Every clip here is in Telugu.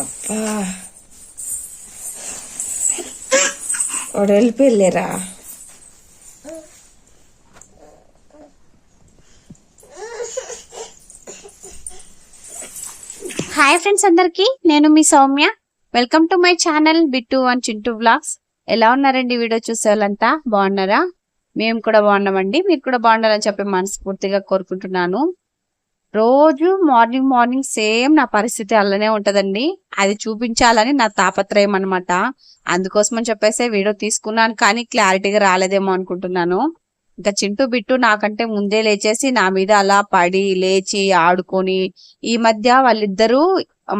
అబ్బా. వాడు వెళ్ళిపోయలేరా హాయ్ ఫ్రెండ్స్ అందరికి నేను మీ Soumya. Welcome to my channel Bittu and Chintu blogs ఎలా ఉన్నారండి వీడియో చూసే వాళ్ళంతా బాగున్నారా? మేము కూడా బాగున్నామండి. మీరు కూడా బాగున్నారని చెప్పి మనస్ఫూర్తిగా కోరుకుంటున్నాను. రోజు మార్నింగ్ మార్నింగ్ సేమ్ నా పరిస్థితి అలానే ఉంటదండి. అది చూపించాలని నా తాపత్రయం అనమాట అందుకోసమని చెప్పేసి వీడియో తీసుకున్నాను కానీ క్లారిటీగా రాలేదేమో అనుకుంటున్నాను. ఇంకా చింటూ బిట్టు నాకంటే ముందే లేచేసి నా మీద అలా పడి లేచి ఆడుకొని ఈ మధ్య వాళ్ళిద్దరూ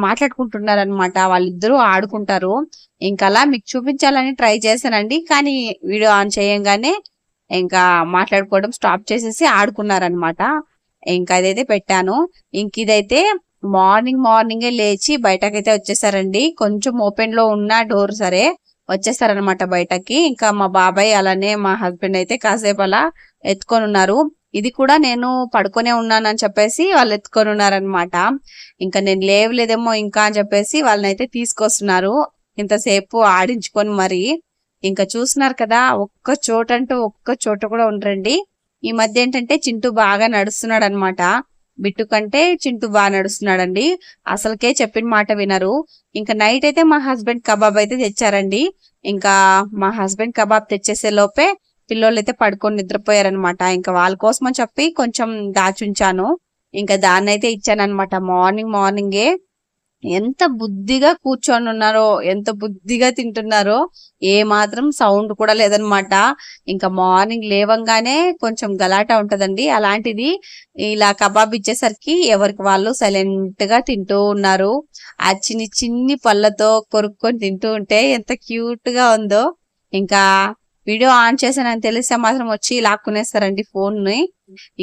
మాట్లాడుకుంటున్నారు అనమాట వాళ్ళిద్దరూ ఆడుకుంటారు. ఇంకా అలా మీకు చూపించాలని ట్రై చేశానండి. కానీ వీడియో ఆన్ చేయంగానే ఇంకా మాట్లాడుకోవడం స్టాప్ చేసేసి ఆడుకున్నారనమాట ఇంకా అదైతే పెట్టాను. ఇంక ఇదైతే మార్నింగ్ మార్నింగే లేచి బయటకైతే వచ్చేసారండి. కొంచెం ఓపెన్లో ఉన్న డోర్ సరే వచ్చేసారనమాట బయటకి. ఇంకా మా బాబాయ్ అలానే మా హస్బెండ్ అయితే కాసేపు అలా ఎత్తుకొని ఉన్నారు ఇది కూడా నేను పడుకొనే ఉన్నానని చెప్పేసి వాళ్ళు ఎత్తుకొని ఉన్నారనమాట ఇంకా నేను లేవలేదేమో ఇంకా అని చెప్పేసి వాళ్ళని అయితే తీసుకొస్తున్నారు. ఇంతసేపు ఆడించుకొని మరి. ఇంకా చూస్తున్నారు కదా ఒక్క చోట అంటూ ఒక్క చోట కూడా ఉండరండి. ఈ మధ్య ఏంటంటే చింటూ బాగా నడుస్తున్నాడు అనమాట బిట్టు కంటే చింటూ బాగా నడుస్తున్నాడండి. అసలుకే చెప్పిన మాట వినరు. ఇంకా నైట్ అయితే మా హస్బెండ్ కబాబ్ అయితే తెచ్చారండి. ఇంకా మా హస్బెండ్ కబాబ్ తెచ్చేసే లోపే పిల్లోళ్ళు అయితే పడుకొని నిద్రపోయారనమాట. ఇంకా వాళ్ళ కోసం అని చెప్పి కొంచెం దాచుంచాను. ఇంకా దాన్ని అయితే ఇచ్చాను అనమాట మార్నింగ్ మార్నింగే ఎంత బుద్ధిగా కూర్చొని ఉన్నారో ఎంత బుద్ధిగా తింటున్నారో ఏ మాత్రం సౌండ్ కూడా లేదనమాట ఇంకా మార్నింగ్ లేవంగానే కొంచెం గలాటా ఉంటదండి. అలాంటిది ఇలా కబాబ్ ఇచ్చేసరికి ఎవరికి వాళ్ళు సైలెంట్గా తింటూ ఉన్నారు. ఆ చిన్ని చిన్ని పళ్ళతో కొరుక్కొని తింటూ ఉంటే ఎంత క్యూట్గా ఉందో. ఇంకా వీడియో ఆన్ చేశానని తెలిస్తే మాత్రం వచ్చి లాక్కునేస్తారండి ఫోన్ని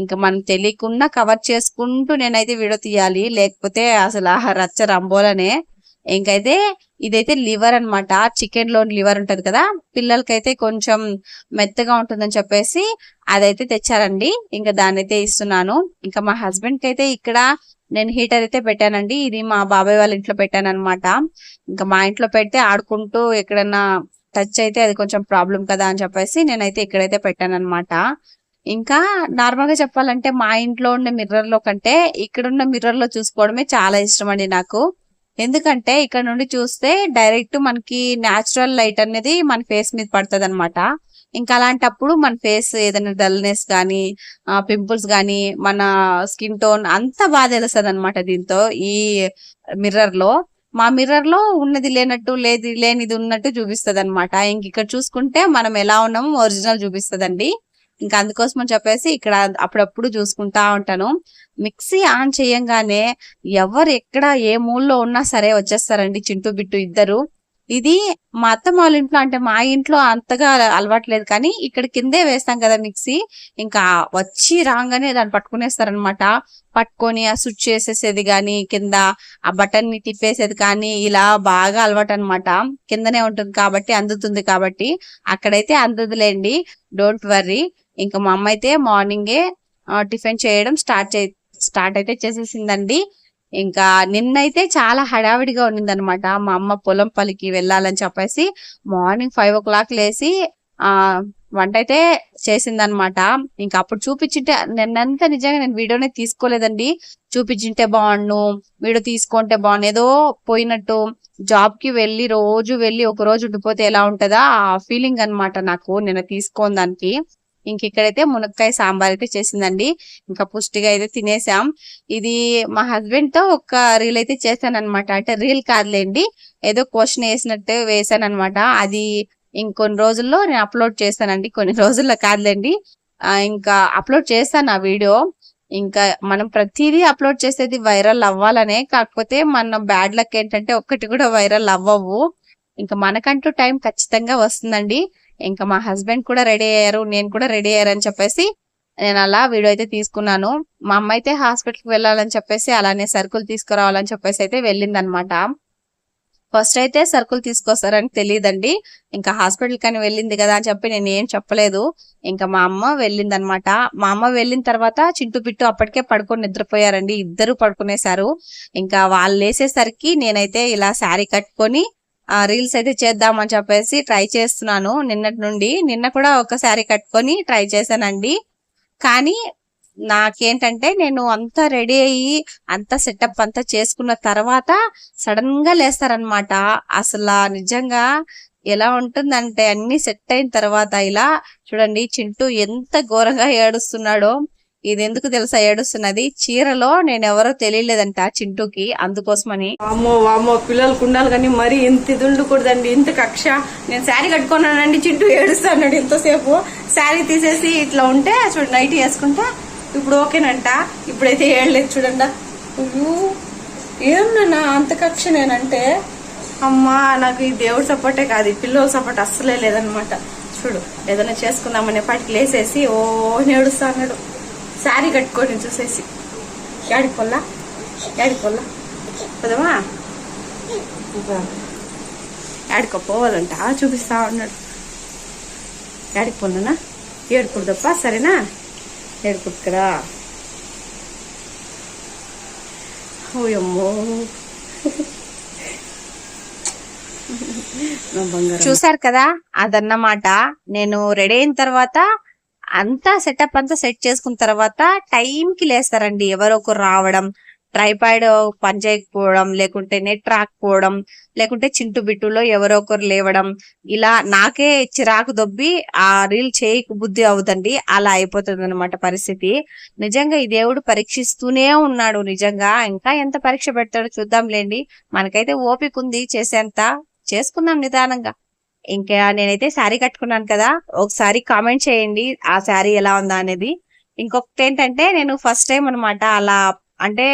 ఇంకా మనం తెలియకుండా కవర్ చేసుకుంటూ నేనైతే వీడియో తీయాలి. లేకపోతే అసలు రచ్చ రంబోలనే. ఇంకైతే ఇదైతే లివర్ అన్నమాట. చికెన్లోని లివర్ ఉంటది కదా పిల్లలకైతే కొంచెం మెత్తగా ఉంటుందని చెప్పేసి అదైతే తెచ్చారండి. ఇంకా దాన్ని అయితే ఇస్తున్నాను. ఇంకా మా హస్బెండ్కి అయితే ఇక్కడ నేను హీటర్ అయితే పెట్టానండి. ఇది మా బాబాయ్ వాళ్ళ ఇంట్లో పెట్టాను అనమాట ఇంకా మా ఇంట్లో పెడితే ఆడుకుంటూ ఎక్కడన్నా టచ్ అయితే అది కొంచెం ప్రాబ్లం కదా అని చెప్పేసి నేనైతే ఇక్కడైతే పెట్టాను అనమాట ఇంకా నార్మల్గా చెప్పాలంటే మా ఇంట్లో ఉన్న మిర్రర్లో కంటే ఇక్కడున్న మిర్రర్లో మిర్రర్లో చూసుకోవడమే చాలా ఇష్టం అండి నాకు. ఎందుకంటే ఇక్కడ నుండి చూస్తే డైరెక్ట్ మనకి న్యాచురల్ లైట్ అనేది మన ఫేస్ మీద పడుతుంది అనమాట ఇంకా అలాంటప్పుడు మన ఫేస్ ఏదైనా డల్నెస్ కానీ పింపుల్స్ కానీ మన స్కిన్ టోన్ అంతా బాగా తెలుస్తుంది అనమాట దీంతో ఈ మిర్రర్లో మా మిర్రర్లో ఉన్నది లేనట్టు లేది లేనిది ఉన్నట్టు చూపిస్తుంది అనమాట ఇంక ఇక్కడ చూసుకుంటే మనం ఎలా ఉన్నామో ఒరిజినల్ చూపిస్తుందండి. ఇంకా అందుకోసం అని చెప్పేసి ఇక్కడ అప్పుడప్పుడు చూసుకుంటా ఉంటాను. మిక్సీ ఆన్ చేయంగానే ఎవరు ఎక్కడ ఏ మూల్లో ఉన్నా సరే వచ్చేస్తారండి చింటూ బిట్టు ఇద్దరు. ఇది మా అత్తమ్మ వాళ్ళ ఇంట్లో అంటే మా ఇంట్లో అంతగా అలవాట్లేదు కానీ ఇక్కడ కిందే వేస్తాం కదా మిక్సీ. ఇంకా వచ్చి రాగానే దాన్ని పట్టుకునేస్తారనమాట పట్టుకొని ఆ స్విచ్ చేసేసేది కానీ కింద ఆ బటన్ని తిప్పేసేది కానీ ఇలా బాగా అలవాటు అనమాట కిందనే ఉంటుంది కాబట్టి అందుతుంది కాబట్టి అక్కడైతే అందుదులేండి. డోంట్ వర్రీ ఇంకా మా అమ్మ అయితే మార్నింగే టిఫిన్ చేయడం స్టార్ట్ చే స్టార్ట్ అయితే చేసేసిందండి. ఇంకా నిన్నైతే చాలా హడావిడిగా ఉన్నిందనమాట. మా అమ్మ పొలం పలికి వెళ్ళాలని చెప్పేసి మార్నింగ్ ఫైవ్ ఓ క్లాక్ లేసి ఆ వంట అయితే చేసిందనమాట. ఇంకా అప్పుడు చూపించింటే నిన్నంతా నిజంగా నేను వీడియోనే తీసుకోలేదండి. చూపించింటే బాగుండు వీడియో తీసుకుంటే బాగుండు. ఏదో పోయినట్టు జాబ్కి వెళ్ళి రోజు వెళ్ళి ఒక రోజు ఉండిపోతే ఎలా ఉంటుందా? ఆ ఫీలింగ్ అనమాట నాకు నిన్న తీసుకోని దానికి. ఇంక ఇక్కడైతే మునక్కాయ సాంబార్ అయితే చేసిందండి. ఇంకా పుష్టిగా అయితే తినేసాం. ఇది మా హస్బెండ్తో ఒక రీల్ అయితే చేశాను అనమాట అంటే రీల్ కాదులేండి. ఏదో క్వశ్చన్ వేసినట్టు వేసాను అనమాట అది ఇంకొన్ని రోజుల్లో నేను అప్లోడ్ చేస్తానండి. కొన్ని రోజుల్లో కాదులేండి. ఇంకా అప్లోడ్ చేస్తాను ఆ వీడియో. ఇంకా మనం ప్రతిదీ అప్లోడ్ చేసేది వైరల్ అవ్వాలనే కాకపోతే మన బ్యాడ్ లక్ ఏంటంటే ఒక్కటి కూడా వైరల్ అవ్వవు. ఇంకా మనకంటూ టైం ఖచ్చితంగా వస్తుందండి. ఇంకా మా హస్బెండ్ కూడా రెడీ అయ్యారు నేను కూడా రెడీ అయ్యారని చెప్పేసి నేను అలా వీడియో అయితే తీసుకున్నాను. మా అమ్మ అయితే హాస్పిటల్కి వెళ్ళాలని చెప్పేసి అలానే సరుకులు తీసుకురావాలని చెప్పేసి అయితే వెళ్ళిందనమాట. ఫస్ట్ అయితే సరుకులు తీసుకొస్తారని తెలియదండి. ఇంకా హాస్పిటల్ కానీ వెళ్ళింది కదా అని చెప్పి నేను ఏం చెప్పలేదు. ఇంకా మా అమ్మ వెళ్ళింది అనమాట మా అమ్మ వెళ్ళిన తర్వాత చింటూ పిట్టు అప్పటికే పడుకొని నిద్రపోయారండి. ఇద్దరు పడుకునేశారు. ఇంకా వాళ్ళు లేసేసరికి నేనైతే ఇలా శారీ కట్టుకొని రీల్స్ అయితే చేద్దామని చెప్పేసి ట్రై చేస్తున్నాను. నిన్నటి నుండి నిన్న కూడా ఒక శారీ కట్టుకొని ట్రై చేశానండి. కానీ నాకేంటంటే నేను అంతా రెడీ అయ్యి అంతా సెటప్ అంతా చేసుకున్న తర్వాత సడన్గా లేస్తారనమాట అసలు నిజంగా ఎలా ఉంటుందంటే అన్ని సెట్ అయిన తర్వాత ఇలా చూడండి చింటూ ఎంత ఘోరంగా ఏడుస్తున్నాడో. ఇది ఎందుకు తెలుసా ఏడుస్తున్నది? చీరలో నేను ఎవరో తెలియలేదంట చింటూకి అందుకోసమని. అమ్మో వామో పిల్లలకు ఉండాలి కానీ మరీ ఇంత ఇది ఉండకూడదండి ఇంత కక్ష. నేను శారీ కట్టుకున్నానండి చింటూ ఏడుస్తానండి ఇంతసేపు. శారీ తీసేసి ఇట్లా ఉంటే చూడు నైట్ వేసుకుంటా ఇప్పుడు ఓకేనంట. ఇప్పుడైతే ఏడలేదు చూడండి. అయ్యో ఏమన్నా అంత కక్ష నేనంటే? అమ్మా నాకు ఈ దేవుడి సపోర్టే కాదు ఈ పిల్లల సపోర్ట్ అస్సలే లేదనమాట చూడు ఏదైనా చేసుకుందామనే పాటికి లేసేసి ఓ నేడుస్తా అన్నాడు శారీ కట్టుకొని చూసేసి. యాడికి పొల్లా? యాడికి పొల్లా? పదమా? యాడికో పోవాలంట. చూపిస్తా ఉన్నాడు. యాడికి పొల్లనా? ఏడుకుడదప్ప సరేనా? ఏడుకుడుకరా ఓయమ్మో. చూసారు కదా అదన్నమాట. నేను రెడీ అయిన తర్వాత అంతా సెటప్ అంతా సెట్ చేసుకున్న తర్వాత టైం కి లేస్తారండి. ఎవరో ఒకరు రావడం ట్రైపాయిడ్ పనిచేయకపోవడం లేకుంటే నెట్ రాకపోవడం లేకుంటే చింటు బిట్టులో ఎవరో ఒకరు లేవడం ఇలా నాకే చిరాకు దొబ్బి ఆ రీల్ చేయక బుద్ధి అవుతండి అలా అయిపోతుంది అనమాట పరిస్థితి. నిజంగా ఈ దేవుడు పరీక్షిస్తూనే ఉన్నాడు నిజంగా. ఇంకా ఎంత పరీక్ష పెడతాడో చూద్దాంలేండి. మనకైతే ఓపిక ఉంది చేసేంత. చేసుకుందాం నిదానంగా. ఇంకా నేనైతే శారీ కట్టుకున్నాను కదా ఒకసారి కామెంట్ చేయండి ఆ శారీ ఎలా ఉందా అనేది. ఇంకొకటి ఏంటంటే నేను ఫస్ట్ టైం అనమాట అలా అంటే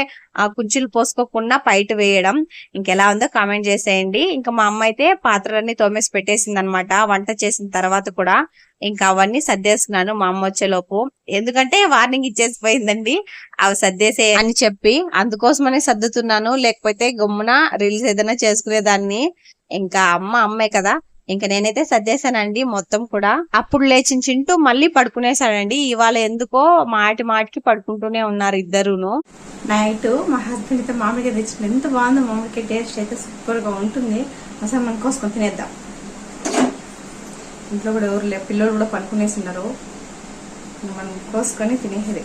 ఆ కుంచులు పోసుకోకుండా పైట వేయడం. ఇంకెలా ఉందో కామెంట్ చేసేయండి. ఇంకా మా అమ్మ అయితే పాత్రలన్నీ తోమేసి పెట్టేసింది అనమాట వంట చేసిన తర్వాత కూడా. ఇంకా అవన్నీ సర్దేస్తున్నాను మా అమ్మ వచ్చేలోపు. ఎందుకంటే వార్నింగ్ ఇచ్చేసిపోయిందండి అవి సర్దేసే అని చెప్పి. అందుకోసమనే సర్దుతున్నాను లేకపోతే గమ్మున రిలీజ్ ఏదైనా చేసుకునేదాన్ని. ఇంకా అమ్మ అమ్మే కదా ఇంకా నేనైతే సర్దేశానండి మొత్తం కూడా. అప్పుడు లేచిన చింటూ మళ్ళీ పడుకునేసాడండి ఇవాళ ఎందుకో మాటి మాటికి పడుకుంటూనే ఉన్నారు ఇద్దరును. నైట్ మా హస్బెండ్ అయితే మామిడికాయ తెచ్చింది ఎంత బాగుందో మామిడికాయ టేస్ట్ అయితే సూపర్గా ఉంటుంది. అసలు మనం కోసుకొని తినేద్దాం. ఇంట్లో కూడా ఎవరు లేరు. పిల్లలు కూడా పడుకునేసి ఉన్నారు. మనం కోసుకొని తినేసేది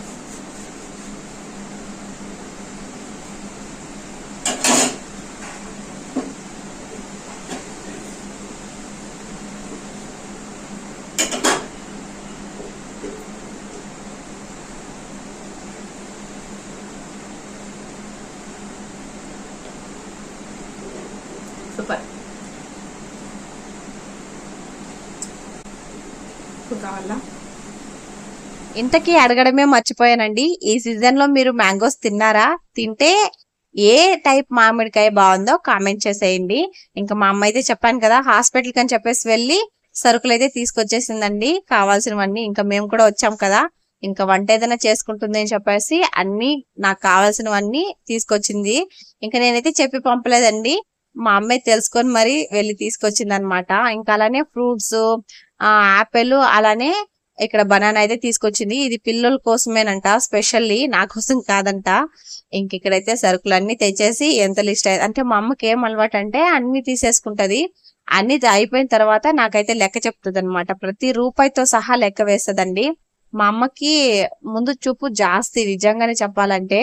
సూపర్ ఇప్పుడు కావాలా? ఇంతకీ అడగడమే మర్చిపోయానండి. ఈ సీజన్లో మీరు మ్యాంగోస్ తిన్నారా? తింటే ఏ టైప్ మామిడికాయ బాగుందో కామెంట్ చేసేయండి. ఇంకా మా అమ్మ అయితే చెప్పాను కదా హాస్పిటల్ కని చెప్పేసి వెళ్ళి సరుకులు అయితే తీసుకొచ్చేసిందండి. కావాల్సినవన్నీ ఇంకా మేము కూడా వచ్చాం కదా. ఇంకా వంట ఏదైనా చేసుకుంటుంది అని చెప్పేసి అన్ని నాకు కావాల్సినవన్నీ తీసుకొచ్చింది. ఇంకా నేనైతే చెప్పి పంపలేదండి. మా అమ్మాయి తెలుసుకొని మరి వెళ్ళి తీసుకొచ్చింది అనమాట ఇంకా అలానే ఫ్రూట్స్ యాపిల్ అలానే ఇక్కడ బనానా అయితే తీసుకొచ్చింది. ఇది పిల్లల కోసమేనంట స్పెషల్లీ నా కోసం కాదంట. ఇంక ఇక్కడైతే సరుకులు అన్ని తెచ్చేసి ఎంత లిస్ట్ అయ్యి అంటే మా అమ్మకి ఏం అలవాటు అంటే అన్ని తీసేసుకుంటది. అన్ని అయిపోయిన తర్వాత నాకైతే లెక్క చెప్తుంది అనమాట ప్రతి రూపాయితో సహా లెక్క వేస్తుందండి. మా అమ్మకి ముందు చూపు జాస్తి నిజంగానే చెప్పాలంటే.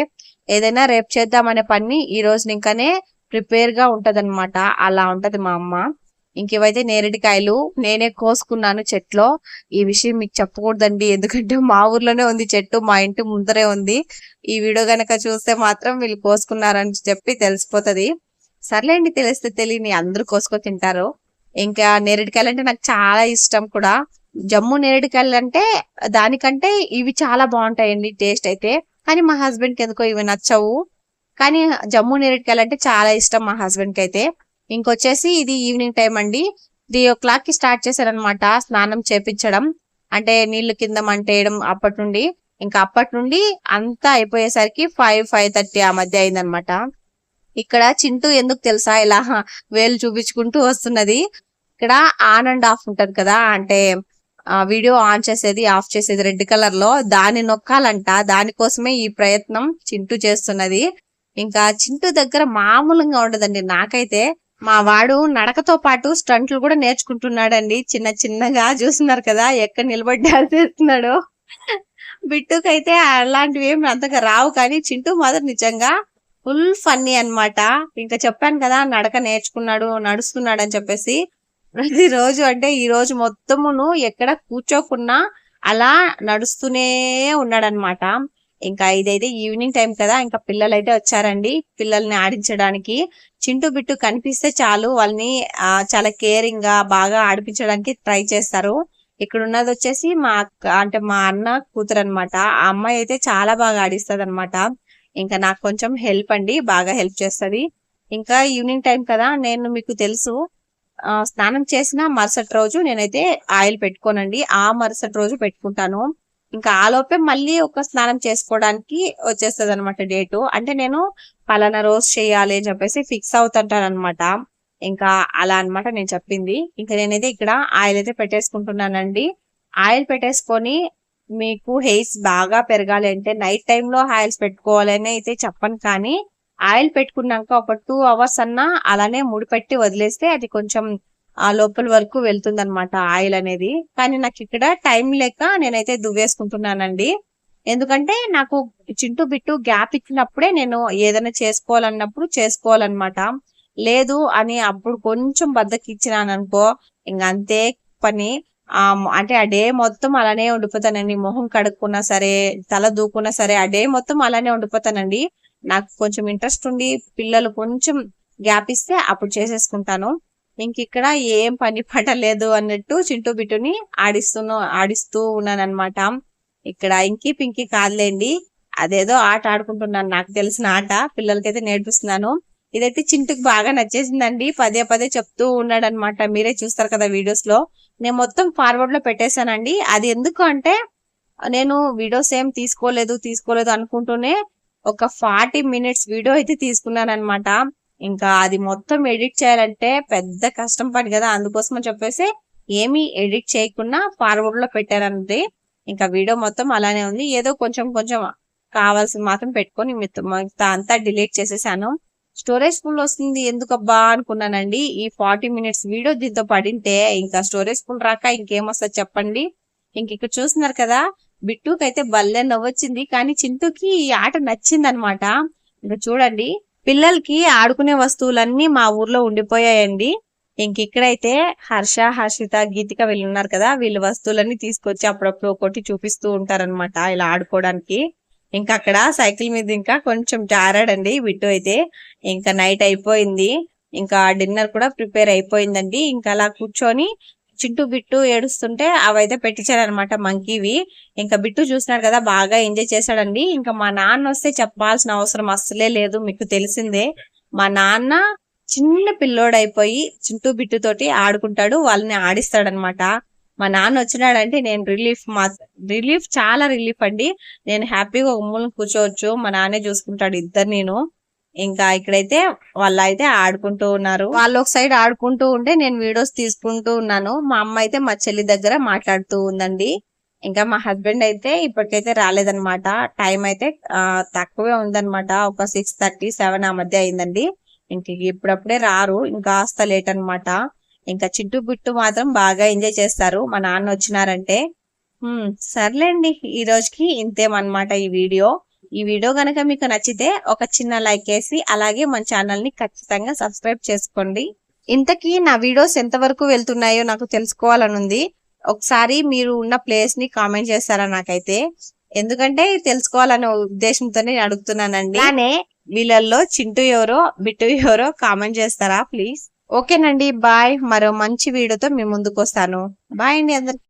ఏదైనా రేపు చేద్దామనే పని ఈ రోజు ఇంకానే ప్రిపేర్గా ఉంటదన్నమాట. అలా ఉంటది మా అమ్మ. ఇంకేవైతే నేరేడికాయలు నేనే కోసుకున్నాను చెట్లో. ఈ విషయం మీకు చెప్పకూడదండి ఎందుకంటే మా ఊర్లోనే ఉంది చెట్టు మా ఇంటి ముందరే ఉంది. ఈ వీడియో గనక చూస్తే మాత్రం వీళ్ళు కోసుకున్నారని చెప్పి తెలిసిపోతుంది. సర్లేండి తెలిస్తే తెలియని అందరూ కోసుకొని తింటారు. ఇంకా నేరేడికాయలు అంటే నాకు చాలా ఇష్టం కూడా. జమ్ము నేరేడికాయలు అంటే దానికంటే ఇవి చాలా బాగుంటాయండి టేస్ట్ అయితే. కానీ మా హస్బెండ్కి ఎందుకో ఇవి నచ్చవు. కానీ జమ్ము నేరేడికాయలు అంటే చాలా ఇష్టం మా హస్బెండ్కి అయితే. ఇంకొచ్చేసి ఇది ఈవినింగ్ టైం అండి. త్రీ ఓ క్లాక్కి స్టార్ట్ చేశారనమాట స్నానం చేపించడం. అంటే నీళ్ళు కింద మంటేయడం అప్పటి నుండి. ఇంకా అప్పటి నుండి అంతా అయిపోయేసరికి ఫైవ్ ఫైవ్ థర్టీ ఆ మధ్య అయిందనమాట ఇక్కడ చింటూ ఎందుకు తెలుసా ఇలా వేలు చూపించుకుంటూ వస్తున్నది? ఇక్కడ ఆన్ అండ్ ఆఫ్ ఉంటారు కదా అంటే వీడియో ఆన్ చేసేది ఆఫ్ చేసేది రెడ్ కలర్లో దాన్ని నొక్కాలంట. దానికోసమే ఈ ప్రయత్నం చింటూ చేస్తున్నది. ఇంకా చింటూ దగ్గర మామూలుగా ఉండదండి నాకైతే. మా వాడు నడకతో పాటు స్టంట్లు కూడా నేర్చుకుంటున్నాడండి. చిన్న చిన్నగా చూస్తున్నారు కదా ఎక్కడ నిలబడి డాన్స్ చేస్తున్నాడు బిట్టుకైతే అలాంటివి ఏమి అంతగా రావు కానీ చింటూ మాత్రం నిజంగా ఫుల్ ఫన్నీ అన్నమాట. ఇంకా చెప్పాను కదా నడక నేర్చుకున్నాడు నడుస్తున్నాడు అని చెప్పేసి. ప్రతిరోజు అంటే ఈ రోజు మొత్తమును ఎక్కడ కూర్చోకున్నా అలా నడుస్తూనే ఉన్నాడనమాట ఇంకా ఇదైతే ఈవినింగ్ టైం కదా ఇంకా పిల్లలు అయితే వచ్చారండి. పిల్లల్ని ఆడించడానికి. చింటూ బిట్టు కనిపిస్తే చాలు వాళ్ళని చాలా కేరింగ్గా బాగా ఆడిపించడానికి ట్రై చేస్తారు. ఇక్కడ ఉన్నది వచ్చేసి మా అంటే మా అన్న కూతురు అనమాట ఆ అమ్మాయి అయితే చాలా బాగా ఆడిస్తుంది అనమాట ఇంకా నాకు కొంచెం హెల్ప్ అండి బాగా హెల్ప్ చేస్తుంది. ఇంకా ఈవినింగ్ టైం కదా నేను మీకు తెలుసు స్నానం చేసిన మరుసటి రోజు నేనైతే ఆయిల్ పెట్టుకోనండి. ఆ మరుసటి రోజు పెట్టుకుంటాను. ఇంకా ఆ లోపే మళ్ళీ ఒక స్నానం చేసుకోవడానికి వచ్చేస్తుంది అనమాట డేటు. అంటే నేను పలానా రోజు చేయాలి అని చెప్పేసి ఫిక్స్ అవుతుంటాను అనమాట ఇంకా అలా అన్నమాట నేను చెప్పింది. ఇంకా నేనైతే ఇక్కడ ఆయిల్ అయితే పెట్టేసుకుంటున్నానండి. ఆయిల్ పెట్టేసుకొని మీకు హెయిర్స్ బాగా పెరగాలి అంటే నైట్ టైంలో ఆయిల్స్ పెట్టుకోవాలని అయితే చెప్పను కానీ ఆయిల్ పెట్టుకున్నాక ఒక టూ అవర్స్ అన్నా అలానే ముడిపెట్టి వదిలేస్తే అది కొంచెం ఆ లోపల వరకు వెళ్తుంది అనమాట ఆయిల్ అనేది. కానీ నాకు ఇక్కడ టైం లేక నేనైతే దువ్వేసుకుంటున్నానండి. ఎందుకంటే నాకు చింటూ బిట్టు గ్యాప్ ఇచ్చినప్పుడే నేను ఏదైనా చేసుకోవాలన్నప్పుడు చేసుకోవాలన్నమాట. లేదు అని అప్పుడు కొంచెం బద్దకి ఇచ్చినాను అనుకో ఇంకా అంతే పని. ఆ అంటే ఆ డే మొత్తం అలానే ఉండిపోతానండి. మొహం కడుక్కున్నా సరే తల దూకున్నా సరే ఆ డే మొత్తం అలానే ఉండిపోతానండి. నాకు కొంచెం ఇంట్రెస్ట్ ఉండి పిల్లలు కొంచెం గ్యాప్ ఇస్తే అప్పుడు చేసేసుకుంటాను. ఇంక ఇక్కడ ఏం పని పడలేదు అన్నట్టు చింటూ బిట్టుని ఆడిస్తున్నా ఆడిస్తూ ఉన్నాను ఇక్కడ ఇంకి పింకి కాదులేండి. అదేదో ఆట ఆడుకుంటున్నాను నాకు తెలిసిన ఆట. పిల్లలకైతే నేర్పిస్తున్నాను. ఇదైతే చింటుకు బాగా నచ్చేసిందండి. పదే పదే చెప్తూ ఉన్నాడు అనమాట మీరే చూస్తారు కదా వీడియోస్లో నేను మొత్తం ఫార్వర్డ్లో పెట్టేశానండి. అది ఎందుకు అంటే నేను వీడియోస్ ఏం తీసుకోలేదు తీసుకోలేదు అనుకుంటూనే ఒక ఫార్టీ మినిట్స్ వీడియో అయితే తీసుకున్నాను అనమాట ఇంకా అది మొత్తం ఎడిట్ చేయాలంటే పెద్ద కష్టం పని కదా. అందుకోసం అని చెప్పేసి ఏమీ ఎడిట్ చేయకుండా ఫార్వర్డ్లో పెట్టారన్నది. ఇంకా వీడియో మొత్తం అలానే ఉంది. ఏదో కొంచెం కొంచెం కావాల్సింది మాత్రం పెట్టుకొని మిగతా- అంతా డిలీట్ చేసేసాను. స్టోరేజ్ ఫుల్ వస్తుంది ఎందుకబ్బా అనుకున్నానండి. ఈ ఫార్టీ మినిట్స్ వీడియో దీంతో పడింటే ఇంకా స్టోరేజ్ ఫుల్ రాక ఇంకేమొస్తుంది చెప్పండి. ఇంక ఇక్కడ చూస్తున్నారు కదా బిట్టుకి అయితే భలే నవ్వొచ్చింది. కానీ చింటూకి ఈ ఆట నచ్చింది అనమాట ఇంకా చూడండి పిల్లలకి ఆడుకునే వస్తువులన్నీ మా ఊర్లో ఉండిపోయాయండి. ఇంక ఇక్కడైతే హర్ష హర్షిత గీతిక వీళ్ళు ఉన్నారు కదా వీళ్ళ వస్తువులన్నీ తీసుకొచ్చి అప్పుడప్పుడు ఒకటి చూపిస్తూ ఉంటారనమాట ఇలా ఆడుకోవడానికి. ఇంకా అక్కడ సైకిల్ మీద ఇంకా కొంచెం జారాడండి బిట్టు అయితే. ఇంకా నైట్ అయిపోయింది. ఇంకా డిన్నర్ కూడా ప్రిపేర్ అయిపోయిందండి. ఇంకా అలా కూర్చొని చింటూ బిట్టు ఏడుస్తుంటే అవైతే పెట్టించారనమాట మంకీవి. ఇంకా బిట్టు చూసినాడు కదా బాగా ఎంజాయ్ చేశాడండి. ఇంకా మా నాన్న వస్తే చెప్పాల్సిన అవసరం అస్సలే లేదు మీకు తెలిసిందే. మా నాన్న చిన్న పిల్లోడైపోయి చింటూ బిట్టుతోటి ఆడుకుంటాడు వాళ్ళని ఆడిస్తాడనమాట మా నాన్న వచ్చినాడంటే నేను రిలీఫ్ మా రిలీఫ్ చాలా రిలీఫ్ అండి. నేను హ్యాపీగా ఒక కూర్చోవచ్చు మా నాన్నే చూసుకుంటాడు ఇద్దరు నేను. ఇంకా ఇక్కడైతే వాళ్ళు అయితే ఆడుకుంటూ ఉన్నారు. వాళ్ళు ఒక సైడ్ ఆడుకుంటూ ఉంటే నేను వీడియోస్ తీసుకుంటూ ఉన్నాను. మా అమ్మ అయితే మా చెల్లి దగ్గర మాట్లాడుతూ ఉందండి. ఇంకా మా హస్బెండ్ అయితే ఇప్పటికైతే రాలేదనమాట టైం అయితే తక్కువే ఉందన్నమాట. ఒక సిక్స్ థర్టీ సెవెన్ ఆ మధ్య అయిందండి. ఇంక ఇప్పుడప్పుడే రారు. ఇంకాస్త లేట్ అనమాట ఇంకా చిట్టు బిట్టు మాత్రం బాగా ఎంజాయ్ చేస్తారు. మా నాన్న వచ్చినారంటే. సర్లేండి. ఈ రోజుకి ఇంతేమన్నమాట ఈ వీడియో. ఈ వీడియో గనక మీకు నచ్చితే ఒక చిన్న లైక్ వేసి అలాగే మన ఛానల్ని ఖచ్చితంగా సబ్స్క్రైబ్ చేసుకోండి. ఇంతకీ నా వీడియోస్ ఎంతవరకు వెళ్తున్నాయో నాకు తెలుసుకోవాలని ఉంది ఒకసారి మీరు ఉన్న ప్లేస్ని కామెంట్ చేస్తారా నాకైతే. ఎందుకంటే తెలుసుకోవాలనే ఉద్దేశంతోనే నేను అడుగుతున్నానండి. అలానే వీళ్ళల్లో చింటూ ఎవరో బిట్టు ఎవరో కామెంట్ చేస్తారా ప్లీజ్? ఓకేనండి బాయ్. మరో మంచి వీడియోతో మీ ముందుకు వస్తాను బాయ్ అండి అందరికి.